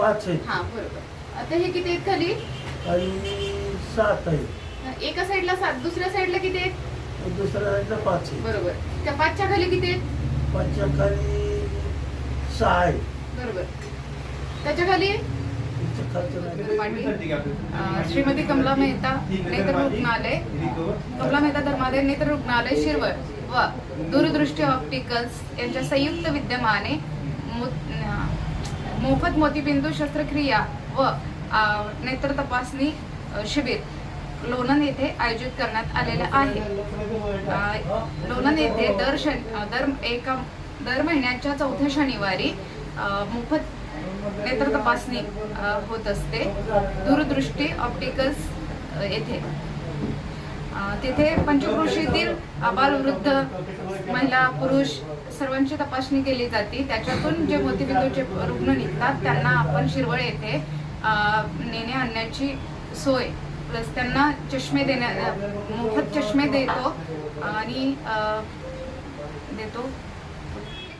पाच आहेत. हा बरोबर. आता हे किती आहेत खाली? आणि सात आहेत. एका साईडला सात दुसऱ्या साईडला किती आहेत? दुसऱ्या साईडला पाच आहेत. बरोबर. त्या पाचच्या खाली किती आहेत? पाचच्या खाली सहा आहेत. बरोबर. त्याच्याखाली? नाही. अं, श्रीमती कमला मेहता नेत्र रुग्णालय. कमला मेहता धर्मादाय नेत्र रुग्णालय शिरवळ. व दूरदृष्टी ऑप्टिकल्स यांच्या संयुक्त विद्यमाने मो- अं, मोफत मोतीबिंदू शस्त्रक्रिया व नेत्र तपासणी शिबिर लोणंद येथे आयोजित करण्यात आलेले आहे. लोणंद येथे दर शन दर एका दर महिन्याच्या चौथ्या शनिवारी मोफत नेत्र तपासणी होत असते. दूरदृष्टी ऑप्टिकल्स येथे. अ, तिथे पंचक्रोशीतील आबालवृद्ध महिला पुरुष सर्वांची तपासणी केली जाते. त्याच्यातून जे मोतीबिंदूचे रुग्ण निघतात त्यांना आपण शिरवळ येथे नेणे आणण्याची सोय. प्लस त्यांना चष्मे देण्या मोफत चष्मे देतो आणि देतो.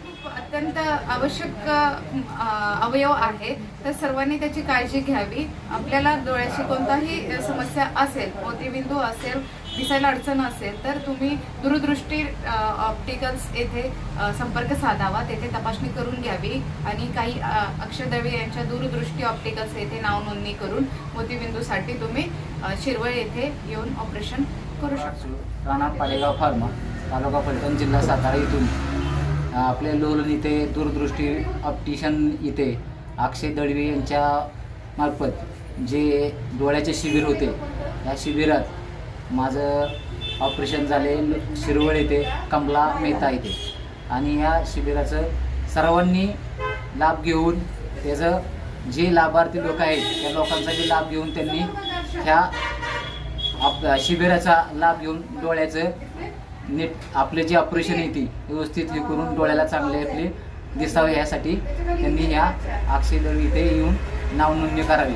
खूप अत्यंत आवश्यक अवयव आहे. तर सर्वांनी त्याची काळजी घ्यावी. आपल्याला डोळ्याची कोणताही समस्या असेल मोतीबिंदू असेल दिसायला अडचण असेल तर तुम्ही दूरदृष्टी ऑप्टिकल्स येथे संपर्क साधावा. तेथे तपासणी करून घ्यावी आणि काही अक्षय दळवी यांच्या दूरदृष्टी ऑप्टिकल्स येथे नाव नोंदणी करून मोतीबिंदूसाठी तुम्ही शिरवळ येथे येऊन ऑपरेशन करू शकता. राणा पालेगाव फार्मा तालुका फलटण जिल्हा सातारा इथून. आपले आपल्या लोलन इथे दूरदृष्टी ऑप्टिशन इथे अक्षय दळवी यांच्या मार्फत जे डोळ्याचे शिबिर होते या शिबिरात माझं ऑपरेशन झाले शिरवळ येथे कमला मेहता येथे आणि या शिबिराचं सर्वांनी लाभ घेऊन त्याचं जे लाभार्थी लोक आहेत त्या लोकांसाठी लाभ घेऊन त्यांनी ह्या आप शिबिराचा लाभ घेऊन डोळ्याचं नीट आपले जे ऑपरेशन येते व्यवस्थित हे करून डोळ्याला चांगले आपले दिसावे यासाठी त्यांनी या अक्षयदळ इथे येऊन नावनोंदणी करावी.